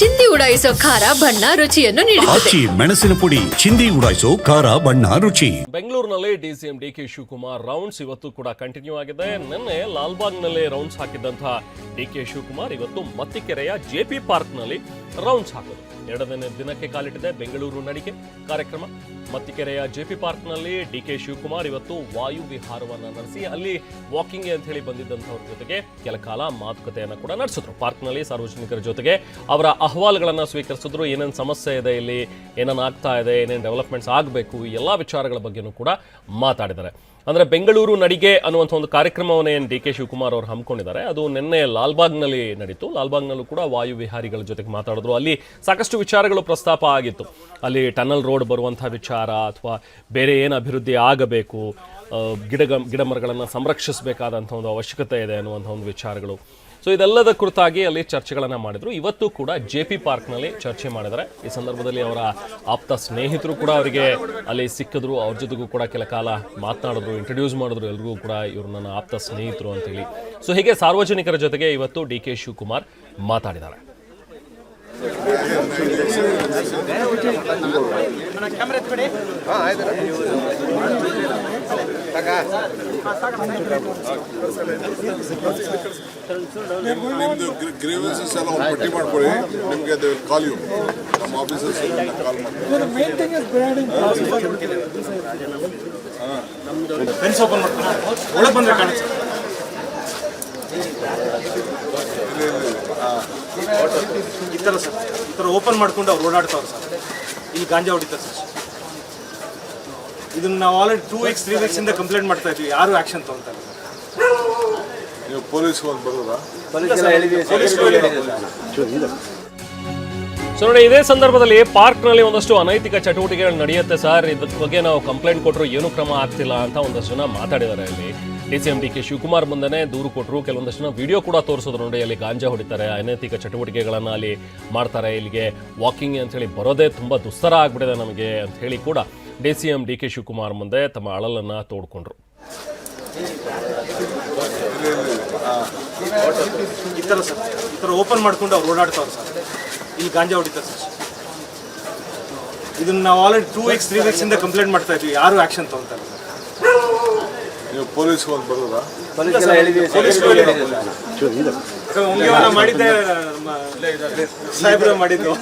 ಚಿಂದಿ ಉಡಾಯಿಸೋ ಖಾರ ಬಣ್ಣ ರುಚಿಯನ್ನು ನೀಡುತ್ತದೆ. ಆಚಿ ಮೆಣಸಿನ ಪುಡಿ ಚಿಂದಿ ಉಡಾಯಿಸೋ ಖಾರ ಬಣ್ಣ ರುಚಿ. ಬೆಂಗಳೂರಿನಲ್ಲಿ DCM D K Shivakumar rounds ಇವತ್ತು ಕೂಡ ಕಂಟಿನ್ಯೂ ಆಗಿದೆ. ನಿನ್ನೆ ಲಾಲ್ಬಾಗ್ನಲ್ಲೇ ರೌಂಡ್ಸ್ ಹಾಕಿದ್ದಂತಹ ಡಿ ಕೆ ಶಿವಕುಮಾರ್ ಇವತ್ತು ಮತ್ತಿಕೆರೆಯ ಜೆಪಿ ಪಾರ್ಕ್ನಲ್ಲಿ ರೌಂಡ್ಸ್ ಹಾಕಿದ್ರು ಎರಡನೇ ದಿನಕ್ಕೆ ಕಾಲಿಟ್ಟಿದೆ ಬೆಂಗಳೂರು ನಡಿಗೆ ಕಾರ್ಯಕ್ರಮ. ಮತ್ತಿಕೆರೆಯ ಜೆಪಿ ಪಾರ್ಕ್ನಲ್ಲಿ ಡಿ ಕೆ ಶಿವಕುಮಾರ್ ಇವತ್ತು ವಾಯು ವಿಹಾರವನ್ನ ನಡೆಸಿ ಅಲ್ಲಿ ವಾಕಿಂಗ್ ಅಂತ ಹೇಳಿ ಬಂದಿದ್ದಂಥವ್ರ ಜೊತೆಗೆ ಕೆಲ ಕಾಲ ಮಾತುಕತೆಯನ್ನ ಕೂಡ ನಡೆಸಿದ್ರು. ಪಾರ್ಕ್ನಲ್ಲಿ ಸಾರ್ವಜನಿಕರ ಜೊತೆಗೆ ಅವರ ಅಹವಾಲುಗಳನ್ನ ಸ್ವೀಕರಿಸಿದ್ರು, ಏನೇನು ಸಮಸ್ಯೆ ಇದೆ ಇಲ್ಲಿ, ಏನೇನು ಆಗ್ತಾ ಇದೆ, ಏನೇನು ಡೆವಲಪ್ಮೆಂಟ್ಸ್ ಆಗಬೇಕು, ಈ ಎಲ್ಲ ವಿಚಾರಗಳ ಬಗ್ಗೆನೂ ಕೂಡ ಮಾತಾಡಿದ್ದಾರೆ. ಅಂದರೆ ಬೆಂಗಳೂರು ನಡಿಗೆ ಅನ್ನುವಂಥ ಒಂದು ಕಾರ್ಯಕ್ರಮವನ್ನ ಏನು ಡಿ ಕೆ ಶಿವಕುಮಾರ್ ಅವರು ಹಮ್ಮಿಕೊಂಡಿದ್ದಾರೆ. ಅದು ನಿನ್ನೆ ಲಾಲ್ಬಾಗ್ನಲ್ಲಿ ನಡೀತು. ಲಾಲ್ಬಾಗ್ನಲ್ಲೂ ಕೂಡ ವಾಯು ವಿಹಾರಿಗಳ ಜೊತೆಗೆ ಮಾತಾಡಿದ್ರು. ಅಲ್ಲಿ ಸಾಕಷ್ಟು ವಿಚಾರಗಳು ಪ್ರಸ್ತಾಪ ಆಗಿತ್ತು. ಅಲ್ಲಿ ಟನಲ್ ರೋಡ್ ಬರುವಂಥ ವಿಚಾರ ಅಥವಾ ಬೇರೆ ಏನು ಅಭಿವೃದ್ಧಿ ಆಗಬೇಕು ಗಿಡ ಗಿಡ ಮರಗಳನ್ನು ಸಂರಕ್ಷಿಸಬೇಕಾದಂಥ ಒಂದು ಅವಶ್ಯಕತೆ ಇದೆ ಅನ್ನುವಂಥ ಒಂದು ವಿಚಾರಗಳು. ಸೊ ಇದೆಲ್ಲದ ಕುರಿತಾಗಿ ಅಲ್ಲಿ ಚರ್ಚೆಗಳನ್ನು ಮಾಡಿದರು. ಇವತ್ತು ಕೂಡ ಜೆ ಪಿ ಪಾರ್ಕ್ನಲ್ಲಿ ಚರ್ಚೆ ಮಾಡಿದ್ದಾರೆ. ಈ ಸಂದರ್ಭದಲ್ಲಿ ಅವರ ಆಪ್ತ ಸ್ನೇಹಿತರು ಕೂಡ ಅವರಿಗೆ ಅಲ್ಲಿ ಸಿಕ್ಕಿದ್ರು. ಅವ್ರ ಜೊತೆಗೂ ಕೂಡ ಕೆಲ ಕಾಲ ಮಾತನಾಡಿದ್ರು ಇಂಟ್ರೊಡ್ಯೂಸ್ ಮಾಡಿದ್ರು. ಎಲ್ರಿಗೂ ಕೂಡ ಇವರು ನನ್ನ ಆಪ್ತ ಸ್ನೇಹಿತರು ಅಂತೇಳಿ. ಸೊ ಹೀಗೆ ಸಾರ್ವಜನಿಕರ ಜೊತೆಗೆ ಇವತ್ತು ಡಿ ಕೆ ಶಿವಕುಮಾರ್ ಮಾತಾಡಿದ್ದಾರೆ. ಗ್ರೀವೆನ್ಸಸ್ ಎಲ್ಲ ಒಂದು ಪಟ್ಟಿ ಮಾಡ್ಕೊಳ್ಳಿ. ನಿಮಗೆ ಅದು ಕಾಲ್ ಯು ನಮ್ಮ ಆಫೀಸರ್ಸ್ ಕಾಲ್ ಈ ಥರ ಸರ್ ಈ ಥರ ಓಪನ್ ಮಾಡ್ಕೊಂಡು ಅವ್ರು ಓಡಾಡ್ತಾವ್ರು ಸರ್. ಇಲ್ಲಿ ಗಾಂಜಾ ಹೊಡಿತಾರೆ ಸರ್. ಇದನ್ನ ನಾವು already two weeks three weeks ಇಂದ ಕಂಪ್ಲೇಂಟ್ ಮಾಡ್ತಾ ಇದ್ವಿ. ಯಾರು ಆಕ್ಷನ್ ತಗೊಂತಾರೆ ನೀವು ಪೊಲೀಸ್ಗೆ ಹೋಗಿ ಬರೋದಾ? ಸೊ ನೋಡಿ, ಇದೇ ಸಂದರ್ಭದಲ್ಲಿ ಪಾರ್ಕ್ನಲ್ಲಿ ಒಂದಷ್ಟು ಅನೈತಿಕ ಚಟುವಟಿಕೆಗಳು ನಡೆಯುತ್ತೆ ಸರ್. ಇದ್ರ ಬಗ್ಗೆ ನಾವು ಕಂಪ್ಲೇಂಟ್ ಕೊಟ್ಟರು ಏನು ಕ್ರಮ ಆಗ್ತಿಲ್ಲ ಅಂತ ಒಂದಷ್ಟು ಜನ ಮಾತಾಡಿದ್ದಾರೆ ಇಲ್ಲಿ D C M D K Shivakumar ಮುಂದೆನೆ ದೂರು ಕೊಟ್ಟರು ಕೆಲವೊಂದಷ್ಟು ಜನ ವಿಡಿಯೋ ಕೂಡ ತೋರಿಸಿದ್ರು ನೋಡಿ, ಅಲ್ಲಿ ಗಾಂಜಾ ಹೊಡಿತಾರೆ, ಅನೈತಿಕ ಚಟುವಟಿಕೆಗಳನ್ನು ಅಲ್ಲಿ ಮಾಡ್ತಾರೆ, ಇಲ್ಲಿಗೆ ವಾಕಿಂಗ್ ಅಂತ ಹೇಳಿ ಬರೋದೇ ತುಂಬ ದುಸ್ತರ ಆಗ್ಬಿಟ್ಟಿದೆ ನಮಗೆ ಅಂತ ಹೇಳಿ ಕೂಡ D C M D K Shivakumar ಮುಂದೆ ತಮ್ಮ ಅಳಲನ್ನು ತೋಡ್ಕೊಂಡ್ರು. ಈ ಥರ ಸರ್, ಈ ಥರ ಓಪನ್ ಮಾಡ್ಕೊಂಡು ಅವ್ರು ಓಡಾಡ್ತಾವ್ರು ಸರ್. ಇಲ್ಲಿ ಗಾಂಜಾ ಹೊಡಿತಾರೆ ಸರ್ ಇದನ್ನ ನಾವು already two weeks three weeks ಇಂದ ಕಂಪ್ಲೇಂಟ್ ಮಾಡ್ತಾ ಇದ್ವಿ. ಯಾರು ಆಕ್ಷನ್ ತಗೊಂತಾರೆ ನೀವು ಪೊಲೀಸ್ ಹೋಗಿ ಬರೋದಾ? ಉಂಗ್ಯವನ್ನ ಮಾಡಿದ್ದೆ ನಮ್ಮ ಸಾಹೇಬ್ರ ಮಾಡಿದ್ದು.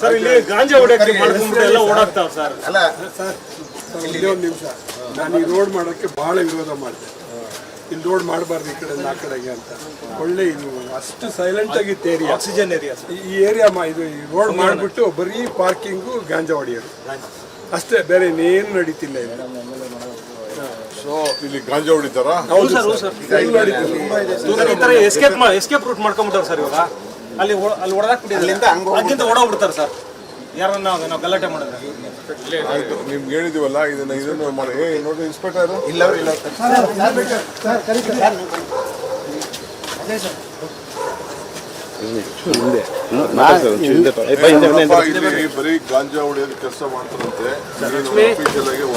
ಸರ್ ಇಲ್ಲಿ ಗಾಂಜಾ ಹೊಡೆಯಕ್ಕೆ ಮಾಡ್ಕೊಂಡ್ಬಿಟ್ಟು ಎಲ್ಲ ಓಡಾಕ್ತಾವ್ ಸರ್ ಇಲ್ಲಿ ಒಂದು ನಿಮಿಷ. ನಾನು ಈ ರೋಡ್ ಮಾಡೋಕ್ಕೆ ಬಹಳ ವಿರೋಧ ಮಾಡಿದೆ. ಇಲ್ಲಿ ರೋಡ್ ಮಾಡಬಾರ್ದು ಈ ಕಡೆ ಆ ಕಡೆಗೆ ಅಂತ. ಒಳ್ಳೆ ಇದು ಅಷ್ಟು ಸೈಲೆಂಟ್ ಆಗಿತ್ತು ಏರಿಯಾ ಆಕ್ಸಿಜನ್ ಏರಿಯಾ ಸರ್ ಈ ಏರಿಯಾ ಮಾ ಇದು ಈ ರೋಡ್ ಮಾಡಿಬಿಟ್ಟು ಬರೀ ಪಾರ್ಕಿಂಗು ಗಾಂಜಾ ಹೊಡೆಯೋರು ಅಷ್ಟೇ ಬೇರೆ ಇನ್ನೇನು ನಡೀತಿಲ್ಲ ಇಲ್ಲ. ಸೊ ಇಲ್ಲಿ ಗಾಂಜಾ ಹೊಡಿತಾರಾ ಹೌದು ಸರ್ ಹೌದು ಸರ್. ಇಲ್ಲಿ ನಡೀತಿಲ್ಲ. ತುಂಬಾ ಇದೆ. ಸರ್, ಈ ಎಸ್ಕೇಪ್ ಎಸ್ಕೇಪ್ ರೂಟ್ ಮಾಡ್ಕೊಂಡ್ಬಿಟ್ಟಾರೆ ಸರ್ ಇವಾಗ. ಅಲ್ಲಿ ಅಲ್ಲಿ ಹೊಡೆದಾಕ್ಬಿಟ್ಟಿದ್ದಾರೆ ಅಲ್ಲಿಂದ ಓಡೋಗ್ಬಿಡ್ತಾರೆ ಸರ್. ಯಾರನ್ನ ನಾವು ಗಲಾಟೆ ಮಾಡಿದ್ರೆ? ಆಯ್ತು ನಿಮ್ಗೆ ಹೇಳಿದೀವಲ್ಲ ಇದನ್ನ ಇದನ್ನು ಮಾಡಿ. ಏ ನೋಡಿ ಇನ್ಸ್ಪೆಕ್ಟರ್ ಇಲ್ಲ ಇಲ್ಲ. ಬರೀ ಗಾಂಜಾ ಹೊಡೆಯೋದು ಕೆಲಸ ಮಾಡ್ತಾರಂತೆ.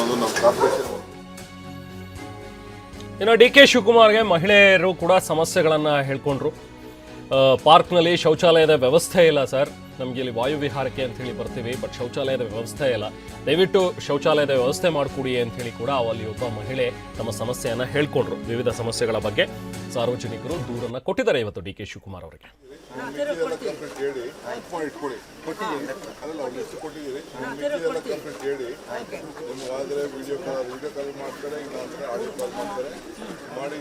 ಒಂದು ನಮ್ಮ ಕಾರ್ಪೊರೇಷನ್ ಇನ್ನು ಡಿ ಕೆ ಶಿವಕುಮಾರ್ಗೆ ಮಹಿಳೆಯರು ಕೂಡ ಸಮಸ್ಯೆಗಳನ್ನು ಹೇಳ್ಕೊಂಡ್ರು. ಪಾರ್ಕ್ ಪಾರ್ಕ್ನಲ್ಲಿ ಶೌಚಾಲಯದ ವ್ಯವಸ್ಥೆ ಇಲ್ಲ ಸರ್. ನಮಗೆ ಇಲ್ಲಿ ವಾಯು ವಿಹಾರಕ್ಕೆ ಅಂತ ಹೇಳಿ ಬರ್ತೀವಿ ಬಟ್ ಶೌಚಾಲಯದ ವ್ಯವಸ್ಥೆ ಇಲ್ಲ. ದಯವಿಟ್ಟು ಶೌಚಾಲಯದ ವ್ಯವಸ್ಥೆ ಮಾಡಿಕೊಡಿ ಅಂತ ಹೇಳಿ ಕೂಡ ಅಲ್ಲಿ ಒಬ್ಬ ಮಹಿಳೆ ತಮ್ಮ ಸಮಸ್ಯೆಯನ್ನು ಹೇಳ್ಕೊಂಡ್ರು. ವಿವಿಧ ಸಮಸ್ಯೆಗಳ ಬಗ್ಗೆ ಸಾರ್ವಜನಿಕರು ದೂರನ್ನ ಕೊಟ್ಟಿದ್ದಾರೆ ಇವತ್ತು ಡಿ ಕೆ ಶಿವಕುಮಾರ್ ಅವರಿಗೆ. ಮಾಡಿ